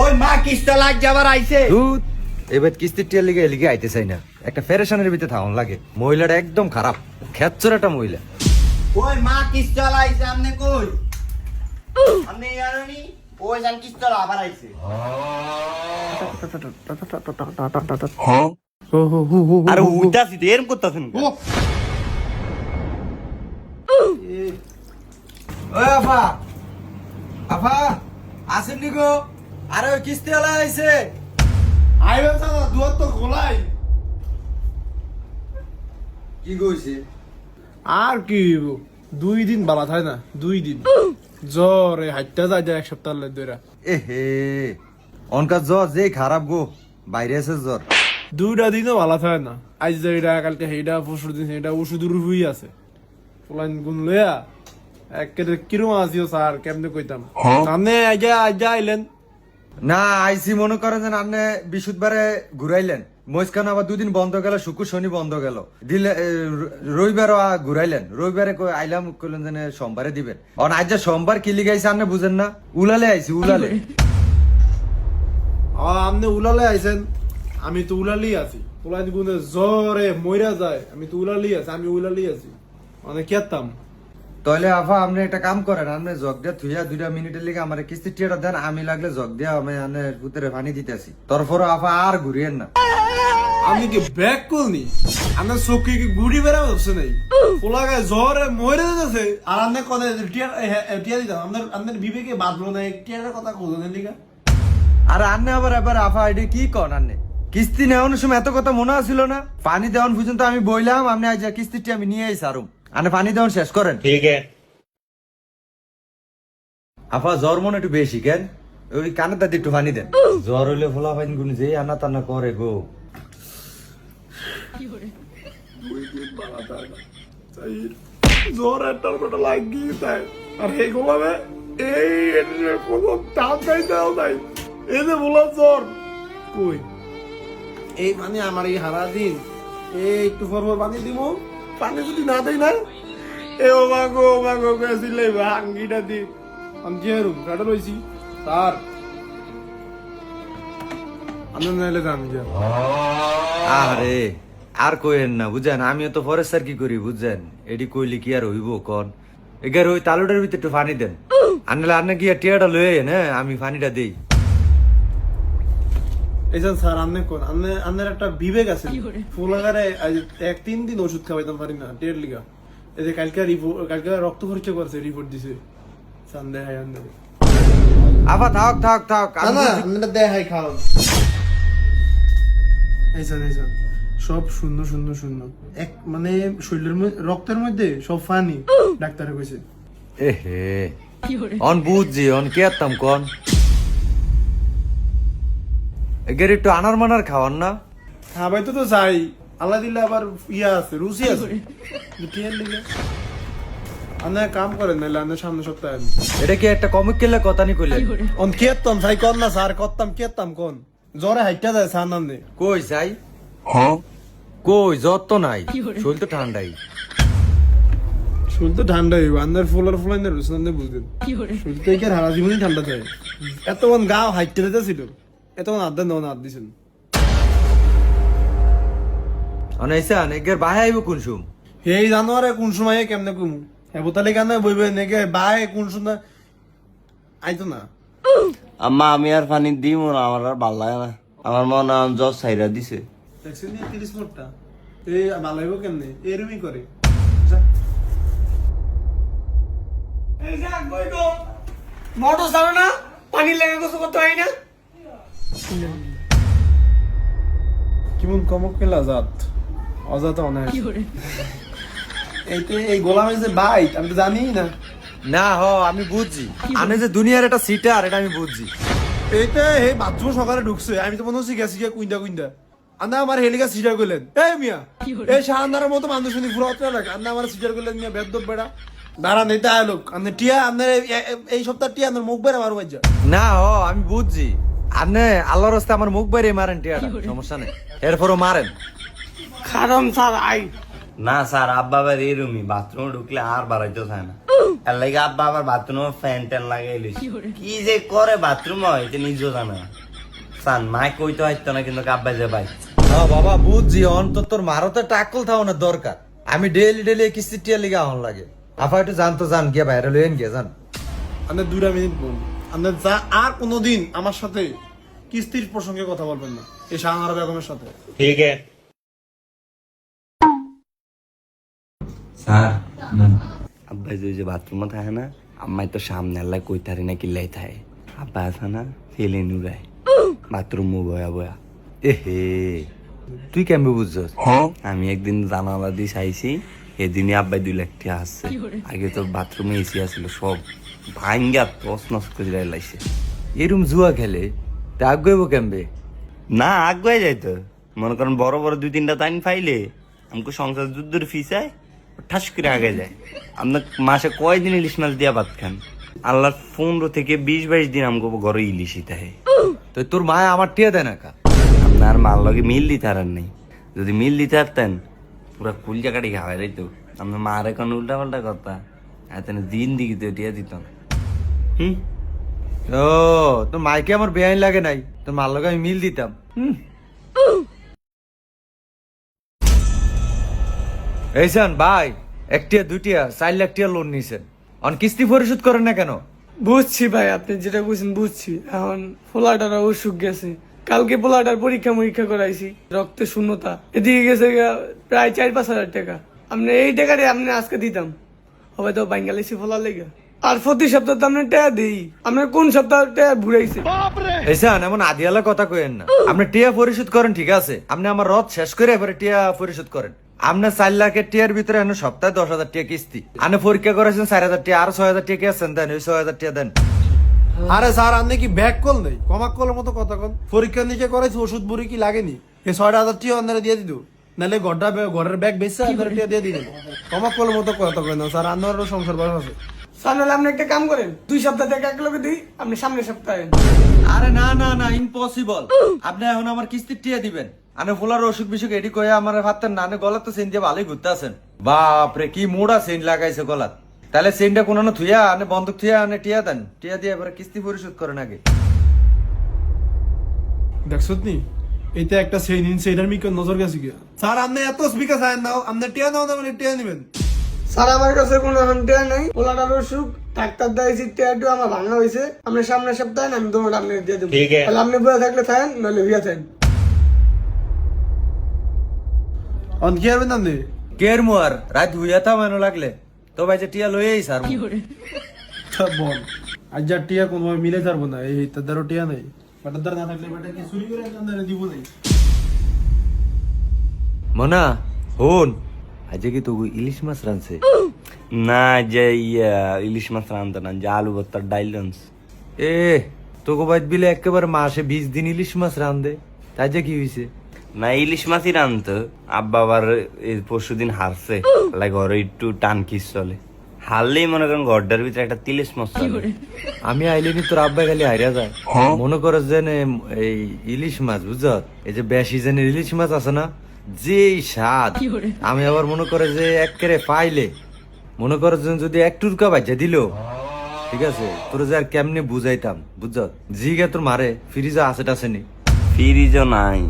ওই মা কিস্তা লাগ যাবার আইছে। দুধ এবার কিস্তির টিয়ার লিগে এলিগে আইতে চাই না। একটা ফেরেশানের ভিতরে থাকুন লাগে। মহিলাটা একদম খারাপ। খেচ্চর একটা মহিলা। ওই মা কিস্তা লাইছে আমনে কই? আমনে ইয়ারনি ওই জান কিস্তা আবার আইছে। আরে উইতাছি তো এরম করতাছেন ওই আফা। আফা আসেন নি গো? আরে ওই কিস্তি আলা আইছে। আইবে দাদা দুয়ার তো খোলাই। কি কইছে? আর কি? দুই দিন বালা থাকে না দুই দিন। জ্বরে হাইটটা যায় এক সপ্তাহ ধরে এ হে অনকা জ্বর যে খারাপ গো বাইরে আছে জ্বর। দুইটা দিনও ভালো থাকে না। আজ যেটা কালকে সেইটা পরশু দিন সেইটা ওষুধ রুই আছে। ফুলাইন গুণ লইয়া একেবারে কিরম আছিও স্যার কেমনে কইতাম। সামনে আইজা আইজা আইলেন। না আইসি মনে করেন যে আপনি বিশুদ্ধবারে ঘুরাইলেন। মহিষখান আবার দুদিন বন্ধ গেল শুক্র শনি বন্ধ গেল। দিলে এ, র- রবিবারও আ- ঘুরাইলেন। রবিবারে আইলাম কইলেন যে সোমবারে দিবেন। অন আজ সোমবার কি লিগাইছে আপনি বুঝেন না? উলালে আইছি উলালে। আপনি উলালে আইছেন? আমি তো উলালি আছি। ফুলাইন গুণে জ্বরে মইরা যায় আমি তো উলালি আছি আমি উলালি আছি। মানে কেতাম। তাহলে আফা আপনি একটা কাম করেন আপনি জগ দিয়া থুইয়া দুইটা মিনিটের লিগে আমার কিস্তি টিয়াটা দেন আমি লাগলে জগ দিয়া আমি আনে পুতরে পানি দিতেছি। তারপরে আফা আর ঘুরিয়েন না। আমি কি ব্যাক করনি আমার চোখে কি গুড়ি বেড়া হচ্ছে নাই? পোলা গায়ে জ্বরে মরে যাচ্ছে আর আপনি কথা টিয়া টিয়া দিতাম। আপনার আপনার বিবেকে বাঁধলো না টিয়ারের কথা কোথায় লিগা। আর আন্নে আবার এবার আফা আইডি কি কন আন্নে কিস্তি নেওয়ানোর সময় এত কথা মনে আছিল না? পানি দেওয়ান পর্যন্ত আমি বইলাম আপনি আজ কিস্তিটি আমি নিয়ে আইস আরুম আনে পানি দেওয়ান শেষ করেন। ঠিক আছে। আফা জ্বর মনে একটু বেশি কেন? ওই কানে দাদি একটু পানি দেন। জ্বর হইলে ফোলা পাইন গুনি যে আনা টানা করে গো। জ্বর একটা ওটা লাগিয়ে দেয়। আর এই গোলামে এই কোনো দাম নাই দাও নাই। এই যে বলা জ্বর কই? এই মানে আমার এই হারা দিন। এই একটু পর পানি দিব পানি যদি না দেই না এ ও মাগো ও মাগো গেছিলে ভাঙ্গিটা দি। আমি যে রুম কাটা রইছি তার। আমি নাইলে জানি যা আরে আর কইেন না বুঝেন? আমিও তো ফরেস্ট স্যার কি করি বুঝছেন এডি কইলি কি আর হইব কন? এগার ওই তালুটার ভিতরে একটু পানি দেন। আনলে কি আর টিয়াটা লয়ে আইন, হ্যাঁ? আমি পানিটা দেই। এইজন স্যার কোন? একটা বিবেক আছে। ফুলাগারে এক তিন দিন ওষুধ খাওয়াইতাম পারি না লিগা। এই যে কালকে রিপোর্ট কালকে রক্ত পরীক্ষা করছে রিপোর্ট দিছে। সান্দে হাই আন্দে আফা থাক থাক থাক। না হাই খাও। এইজন এইজন সব শূন্য শূন্য শূন্য। এক মানে শরীরের মধ্যে রক্তের মধ্যে সব ফানি ডাক্তারে কইছে। এ হে অন বুঝছি অন কে আত্তাম কন। এগের একটু আনার মানার খাওয়ান না। খাবাই তো তো যাই। আল্লাহ দিলে আবার ইয়া আছে রুচি আছে। টের লিগা? আপনি কাম করেন নাহলে আপনার সামনে সপ্তাহে আনি। এটা কি একটা কমিক কেলে কথা নি কইলেন? অন কেতাম সাই কর না স্যার করতাম কেতাম কোন? জ্বরে হাইটা যায় স্যার নাম নেই কই যাই? হ্যাঁ? কই জ্বর তো নাই। শরীর তো ঠান্ডাই। তো আন্দার ফুলার ফুলাই না তো হারা জীবনই ঠান্ডা থাকে এতক্ষণ গাও হাইটে ছিল এতক্ষণ আড্ডা নেওয়া আড দিছেন। অনাইসান এগের বাহে আইব কোন সুম? এই জানোয়ারে কোন সময় কেমনে কুম হেবতালি কানে বইবে নেকে বাই কোন সময় আইতো না। আম্মা আমি আর পানি দিব না আমার আর ভালো লাগে না। আমার মনে হয় জ্বর সাইরা দিছে। দেখছেন নি তিরিশ মোটটা এই ভালো হইব কেমনে? এরমই করে। মোটর চালো না পানি লেগে কিছু করতে হয় না। কেমন কমক অজাত অনেক এইতে এই গোলামের যে বাইট আমি তো জানি না। না হ আমি বুঝছি। আমি যে দুনিয়ার একটা সিটার এটা আমি বুঝছি। এইতে এই বাথরুম সকালে ঢুকছে আমি তো মনে হচ্ছে গেছি গিয়ে কুইন্দা কুইন্দা। আন্দা আমার হেলিকা সিটার করলেন। এই মিয়া এই শাহানদারের মতো মানুষ শুনি ফুরা হচ্ছে না আন্দা আমার সিটার করলেন মিয়া বেদ বেড়া। দাঁড়ান এইটা আলোক। আপনি টিয়া আপনার এই- এই- এই সপ্তাহ টিয়া আপনার মুখ বেড়া মারু না হ আমি বুঝছি। আপনি আল্লাহর রাস্তায় আমার মুখ বাইরে মারেন টিয়াটা সমস্যা নেই। এরপরও মারেন। খারাম স্যার আই। না স্যার আব্বা বাড়ি এরমই বাথরুমে ঢুকলে আর বাড়াইতে চায় না। এর লাগে আব্বা আবার বাথরুমে ফ্যান ট্যান লাগাইলিস কি যে করে বাথরুম হয় এটা নিজেও জানে না। সান মায় কইতে হয়তো না কিন্তু আব্বা যে ভাই। হ্যাঁ বাবা বুঝছি অন্তত তোর মারও তো টাকল থাওয়ানোর দরকার। আমি ডেলি ডেলি কিস্তি টিয়া লিগে আহন লাগে। আফা একটু জানতো জান গিয়া বাইরে লইন গিয়া জান। আপনার দুটা মিনিট বলুন আপনার যা আর কোনোদিন আমার সাথে কিস্তির প্রসঙ্গে কথা বলবেন না। এই শাহানারা বেগমের সাথে। স্যার আব্বা যে যে বাথরুমে থাকে না আম্মাই তো সামনে আল্লাহ কই তারি না কিল্লাই থাকে। আব্বা আছে না ফেলে নুরায়। বাথরুম বয়া বয়া। এ হে তুই কেমন বুঝছস? আমি একদিন জানালা দিয়ে চাইছি এদিনই আব্বাই দুই লাখ টাকা আসছে আগে তো বাথরুমে এসি আসছিল সব ভাঙ্গা তস নস করে লাইছে এরম জুয়া খেলে তা আগুয়াবো কেমবে? না আগুয়ে যাইতো মনে করেন বড় বড় দুই তিনটা টাইম পাইলে আমাকে সংসার যুদ্ধের ফিসায় ঠাস করে আগে যায়। আপনার মাসে কয়দিন ইলিশ মাছ দিয়া ভাত খান? আল্লাহর পনেরো থেকে বিশ বাইশ দিন আমাকে ঘরে ইলিশই থাকে তো তোর মায় আমার টিয়া দেয় না কা? আপনার মার লগে মিল দিতে আর নেই। যদি মিল দিতে পারতেন পুরা কুল জায়গাটি খাওয়াই রইতো। আপনার মার এখন উল্টা পাল্টা কথা এত দিন দিকে তো টিয়া দিতাম। হুম? ও তোর মাইকে আমার বেআইন লাগে নাই। তোর মার লগে আমি মিল দিতাম। হুম। এই শোন ভাই একটিয়া দুটিয়া চার লাখ টিয়া লোন নিছেন। অন কিস্তি পরিশোধ করেন না কেন? বুঝছি ভাই আপনি যেটা বুঝছেন বুঝছি। এখন পোলাটার অসুখ গেছে। কালকে পোলাটার পরীক্ষা মরীক্ষা করাইছি রক্তে শূন্যতা। এদিকে গেছে প্রায় চার পাঁচ হাজার টাকা। আপনি এই টাকাটা আপনি আজকে দিতাম। হবে তো বাঙ্গালিসি ফোলা লেগে। আর প্রতি সপ্তাহ তো আপনার টাকা দিই। আপনার কোন সপ্তাহ টাকা ঘুরাইছে এসান এমন আদিয়ালা কথা কইেন না। আপনি টিয়া পরিশোধ করেন ঠিক আছে। আপনি আমার রথ শেষ করে এবারে টিয়া পরিশোধ করেন। আপনার চার লাখের টিয়ার ভিতরে এখন সপ্তাহে দশ হাজার টিয়া কিস্তি। আপনি পরীক্ষা করেছেন চার হাজার টিয়া আর ছয় হাজার টিয়া কি আছেন দেন ওই ছয় হাজার টিয়া দেন। আরে স্যার আপনি কি ব্যাক কল নেই কমাক কলের মতো কথা কন। পরীক্ষা নিচে করেছি ওষুধ বুড়ি কি লাগেনি? এই ছয়টা হাজার টিয়া আপনারা দিয়ে দিত নাহলে বে- ঘরের ব্যাগ বেচছে আপনারা টিয়া দিয়ে দিলেন কমাক কলের মতো কথা কয় না স্যার আপনারও সংসার বয়স আছে। সামনে আপনি একটা কাম করেন দুই সপ্তাহ থেকে এক লগে দিই আপনি সামনের সপ্তাহে আরে না না না ইম্পসিবল আপনি এখন আমার কিস্তির টিয়া দিবেন। আনে ফুলার অসুখ বিসুখ এডি কয়ে আমার ভাবতেন না গলা তো সেন দিয়ে ভালোই ঘুরতে আছেন। বাপরে কি মোড়া সেন লাগাইছে গলাত। তাহলে সেনটা কোনো না থুইয়া আনে বন্ধক থুইয়া আনে টিয়া দেন। টিয়া দিয়ে এবারে কিস্তি পরিশোধ করেন আগে। দেখছ নি এইটা একটা সেই নিন সেইটার মিকে নজর গেছে কি স্যার আপনি এত স্পিকার চায় নাও আপনি টিয়া নাও না মানে টিয়া নেবেন। স্যার আমার কাছে কোনো এখন টেয়া নাই। পোলাটার অসুখ ডাক্তার টেয়াটু আমার ভাঙা হয়েছে আপনি সামনের সপ্তাহে আমি তোমার আপনি দিয়ে দেবো। তাহলে আপনি বয়ে থাকলে থাকেন নাহলে ভিয়া থাকেন। অন কি হবেন আপনি কের মুয়ার? রাত হুইয়া থা মানো লাগলে। তো ভাই যে টিয়া লইয়েই স্যার বল। আজ যা টিয়া মিলে যাব না এই তাদেরও টিয়া নেই। বাটার দ্বারা না থাকলে বাটা কি চুরি করে দিব নাই। মনা হন আজকে কি তো ইলিশ মাছ রানছে না যে ইয়া ইলিশ মাছ রান্ধতে না যে আলু ভর্তার ডাইল। এ তোকে বাইত বিলে একেবারে মাসে বিশ দিন ইলিশ মাছ রান্ধে তাই যে কি হয়েছে না ইলিশ মাছই রান্ধতো আব্বা আবার এই পরশু দিন হারছে। লাইক ঘরে একটু টান কিস চলে। হারলেই মনে করেন ঘরটার ভিতরে একটা তিলিশ মাছ চলে। আমি আইলিনি তোর আব্বা খালি হারিয়া যায়। মনে করে যে এই ইলিশ মাছ বুঝছ? এই যে বেশি জেনে ইলিশ মাছ আছে না যে স্বাদ। আমি আবার মনে করে যে একেরে পাইলে। মনে করে যে যদি এক টুরকা বাজা দিল। ঠিক আছে? তোর যে আর কেমনে বুঝাইতাম বুঝছ? জিগে তোর মারে ফ্রিজে আছে টাছেনি ফ্রিজও নাই।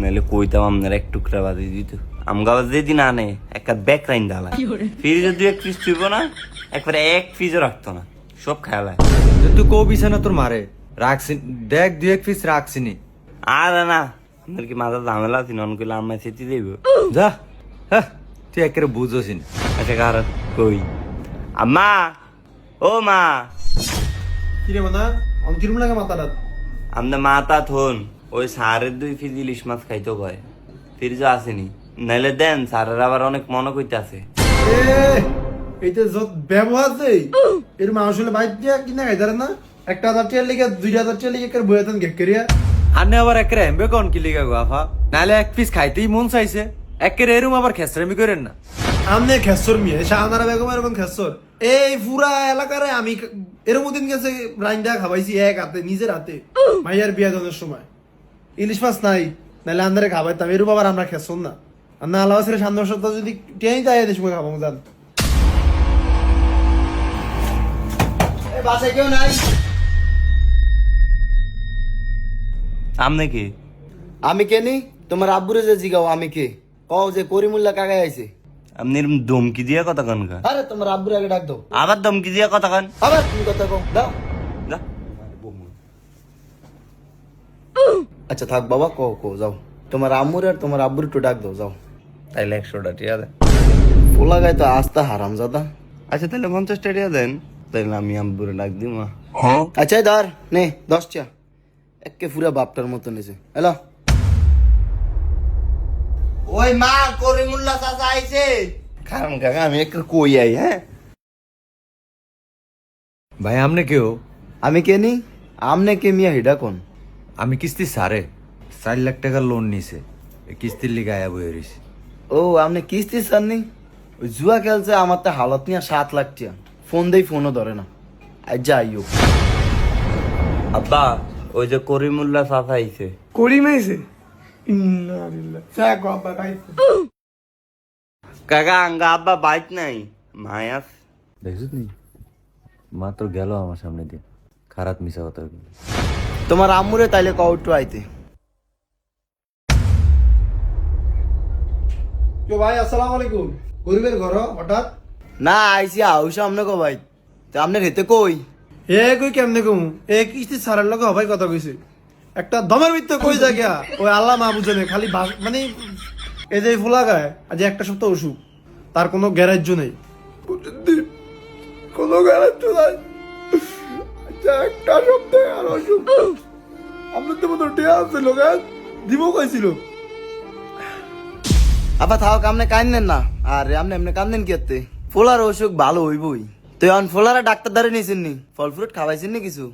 নাহলে কইতাম আপনার এক টুকরা বাদি দিত। আমগা আবার যেদিন আনে একটা ব্যাগ রাইন দালা ফ্রিজে দুই এক পিস তুইব না একবারে এক পিসও রাখতো না সব খেলায় তুই কবিস না তোর মারে রাখছি দেখ দুই এক পিস রাখছিনি। আর না আপনার কি মাথা ঝামেলা আছে? নন কইলে আমায় সেটি দেব যা হ্যাঁ তুই একেবারে বুঝোসিন। আচ্ছা কার কই? আম্মা ও মা। কি রে মানা অন কিরম লাগে মাথাটা। আমাদের মাতা থন। ওই সারের দুই ফিজ ইলিশ মাছ খাইতো কয়। ফ্রিজও আসেনি। নাইলে দেন সারের আবার অনেক মনে কইতে আছে এইটা যত ব্যবহার দেই এর মানুষ হলে বাইক দিয়া কিনা খাইতারে না? একটা হাজার টিয়ার লিগে হাজার টিয়ার লিগে কেউ বইয়াতেন গেক করিয়া। আনে আবার একেরে কন কি লিগা গো আফা? নালে এক পিস খাইতেই মন চাইছে। একেরে এরম আবার খেসরামি করেন না। আমনে খেসর মিয়া শাহানারা বেগম এরকম খেসর। এই পুরা এলাকারে আমি এরকম দিন গেছে রাইন্দা খাবাইছি এক হাতে নিজের হাতে। মাইয়ার বিয়া দেওয়ার সময়। ইলিশ মাছ নাই নাহলে আন্দারে খাবাইতাম। এরকম আবার আমরা খেসর না। আর না আল্লাহ সামনের সপ্তাহ যদি টেনে যায় এদের সময় খাব জান। বাসায় কেউ নাই? আমনে কি? আমি কেনি তোমার আব্বুরে যে জিগাও আমি কে? কও যে করিমুল্লা কাকাই আইছে। আপনি এরম দমকি দিয়ে কথা কন কা আরে তোমার আব্বুরে আগে ডাক দাও। আবার দমকি দিয়ে কথা কন। আবার তুমি কথা কও দাও। যা। আচ্ছা থাক বাবা কও কও যাও। তোমার আম্মুর আর তোমার আব্বুর একটু ডাক দাও যাও। তাইলে একশোটা টিয়া দেন। পোলা গায়ে তো আস্তা হারাম জাদা আচ্ছা তাহলে পঞ্চাশটা টিয়া দেন। তাইলে আমি আব্বুরে ডাক দিই মা। আচ্ছা ধর নে দশটা একে পুরা বাপটার মতো নিছে। হ্যালো ওই মা করিমুল্লা চাচা আইছে। কারণ কাকা আমি একটু কই আই হ্যাঁ? ভাই আমনে কেউ? আমি কেনি আমনে কে মিয়া হিডা কোন? আমি কিস্তি সারে চার লাখ টাকা লোন নিছে কিস্তির লিগে আয়া রইছি। ও আপনি কিস্তি সারনি? ওই জুয়া খেলছে আমার তো হালত নিয়ে সাত লাখ টিয়া। ফোন দেই ফোনও ধরে না। আর যাইও আব্বা ওই যে করিমুল্লা চাচা আইছে। করি মেয়েছে ইন্নালিল্লাহ যাক বাবা খাইছে কাকা আঙ্গা আব্বা বাইক নাই। মায়াস দেখছিস নি? মাত্র গেল আমার সামনে দিয়ে। খারাপ মিশা কথা তোমার আম্মুরে তাইলে কও একটু আইতে। তো ভাই আসসালামু আলাইকুম। গরিবের ঘর হঠাৎ? না আইসি আউস আমনে কো ভাই? তো আপনার হেতে কই? এ কই কেমনে কম? এ কিস্তি সারের লগে হবাই কথা কইছে। একটা দমের ভিতরে কই জায়গা ওই আল্লাহ মা বুঝে খালি মানে এই যে ফুলা গায় আজ একটা সপ্তাহ অসুখ। তার কোনো গ্যারেজ নেই। কোনো গ্যারেজ নাই। একটা সপ্তাহে আর অসুখ আপনার তো মতো টিয়া আছে দিব কইছিল। আবার থাও আপনি কান্দেন না। আর আপনি এমনি কান্দেন কি হতে ফোলার অসুখ ভালো হইবই। তো এখন ফোলারা ডাক্তার দ্বারে নিয়েছেন নি ফল ফ্রুট খাওয়াইছেন নি কিছু?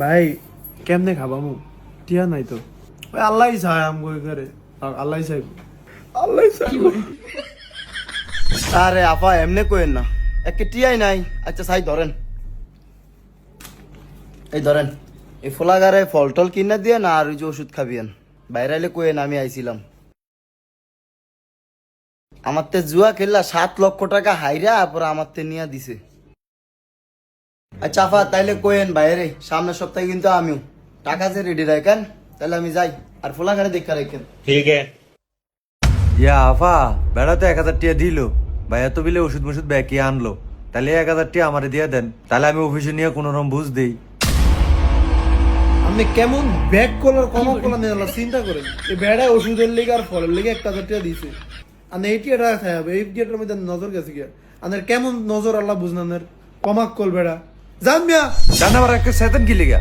ভাই কেমনে খাবামু টিয়া নাই তো। আল্লাহ চায় আম করে আল্লাহ চাইব। আল্লাহ চাইব। আরে আপা এমনি কইেন না। একে টিয়াই নাই। আচ্ছা সাই ধরেন। এই ধরেন এই ফোলাগারে ফল টল কিনে দিয়ে না আর ওই যে ওষুধ খাবিয়েন। বাইরে আইলে কইেন আমি আইছিলাম। আমার তে জুয়া খেললা সাত লক্ষ টাকা হাইরা পরে আমার তে নিয়ে দিছে। আচ্ছা আফা তাইলে কইেন বাইরে সামনের সপ্তাহে কিন্তু আমিও। টাকা যে রেডি রাখেন তাহলে আমি যাই। আর ফোলাগারে দেখা রাখেন। ঠিক আছে। ইয়া আফা বেড়াতে এক হাজার টিয়া দিল। ভাইয়া এত বিলে ওষুধ মষুধ ব্যাকি আনলো? তাহলে এক হাজার টিয়া আমারে দিয়ে দেন তাহলে আমি অফিসে নিয়ে কোনো রকম বুঝ দিই। আপনি কেমন ব্যাগ কলার কমন কলার নিয়ে চিন্তা করেন? এই বেড়ায় ওষুধের লেগে আর ফলের লেগে একটা হাজার টাকা দিছে। আর এই টিয়াটা খাই এই টিয়াটার মধ্যে নজর গেছে গিয়া। আনের কেমন নজর আল্লাহ বুঝনানের কমাক কল বেড়া জান মিয়া। জান আমার একটা সেতন কি লিগা?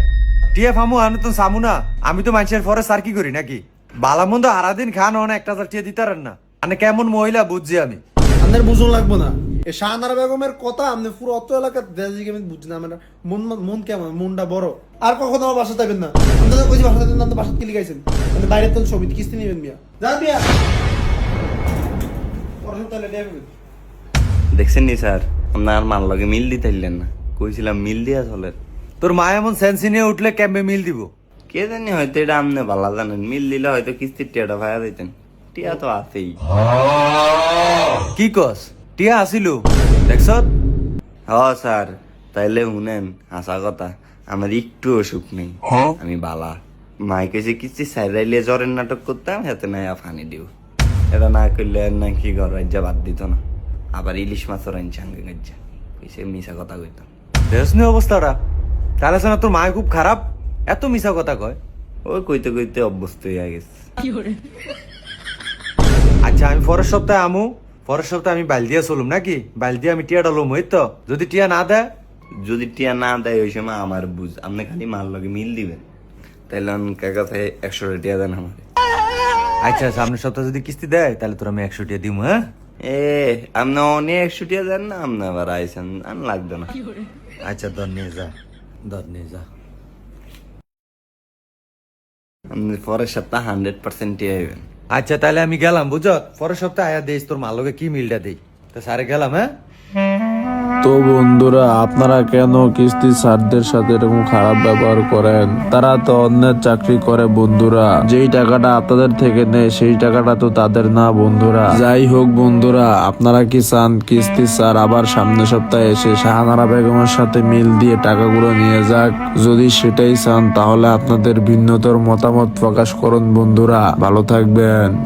টিয়া ফামু আনে তো সামু না। আমি তো মানুষের ফরে সার কি করি নাকি? বালা মন্দ হারাদিন খান হন একটা হাজার টিয়া দিতারেন না। মানে কেমন মহিলা বুঝছি আমি। আপনার বুঝুন লাগবো না। এই শাহনারা বেগমের কথা আপনি পুরো অত এলাকার দেশি আমি বুঝছি না আমার মন মন কেমন মনটা বড়। আর কখনো আমার বাসা থাকবেন না। আপনাদের ওই যে বাসা থাকবেন না বাসা কি লিখাইছেন? আপনি বাইরে তো ছবি কিস্তি নেবেন মিয়া। যান মিয়া। দেখছেন নি স্যার আপনার মার লগে মিল দিতেলেন না। কইছিলাম মিল দিয়া চলেন। তোর মা এমন সেন্সি নিয়ে উঠলে ক্যাম্পে মিল দিব? কে জানি হয়তো এটা আপনি ভালো জানেন মিল দিলে হয়তো কিস্তির টিয়াটা ভাইয়া দিতেন। টিয়া তো আছেই। কি কস? টিয়া আসিল দেখছ হ স্যার। তাইলে শুনেন হাসা কথা। আমার একটু অসুখ নেই। আমি বালা। মাইকে যে কিস্তি সাইরাইলে জ্বরের নাটক করতাম হাতে নাই ফানি দিও। এটা না করলে আর না কি ঘর রাজ্য বাদ দিত না। আবার ইলিশ মাছের আনছাঙ্গে গাজ্জা কইসে মিশা কথা কইতাম। দেখছ নি অবস্থাটা। তাহলে শোনা তোর মা খুব খারাপ। এত মিশা কথা কয়। ওই কইতে কইতে অভ্যস্ত হয়ে গেছে। আচ্ছা আমি পরের সপ্তাহে আমু। পরের সপ্তাহে আমি বাইল দিয়া চলুম নাকি? বাইল দিয়ে আমি টিয়াটা লম হই তো। যদি টিয়া না দেয়? যদি টিয়া না দেয় ওই সময় আমার বুঝ আপনি খালি মার লগে মিল দিবেন। তাইলে কাকা থেকে একশো টিয়া দেন আমার আচ্ছা সামনের সপ্তাহে যদি কিস্তি দেয় তাহলে তোর আমি একশো টিয়া দিব হ্যাঁ? এ আপনি অনেক একশো টিয়া দেন না আপনি আবার আইসেন আর লাগবে না। আচ্ছা দর নিয়ে যা দর নিয়ে যা। আপনি পরের সপ্তাহ হান্ড্রেড পার্সেন্ট টিয়া হইবেন আচ্ছা তাহলে আমি গেলাম বুঝো পরের সপ্তাহে আয়া দিস তোর মালকে কি মিলটা দিই? তো সারে গেলাম হ্যাঁ? তো বন্ধুরা, আপনারা কেন কিস্তি স্যারদের সাথে এরকম খারাপ ব্যবহার করেন? তারা তো অন্যের চাকরি করে বন্ধুরা। যেই টাকাটা আপনাদের থেকে নেয়, সেই টাকাটা তো তাদের না বন্ধুরা। যাই হোক বন্ধুরা, আপনারা কি চান কিস্তি স্যার আবার সামনের সপ্তাহে এসে শাহানারা বেগমের সাথে মিল দিয়ে টাকাগুলো নিয়ে যাক? যদি সেটাই চান, তাহলে আপনাদের ভিন্নতর মতামত প্রকাশ করুন বন্ধুরা। ভালো থাকবেন।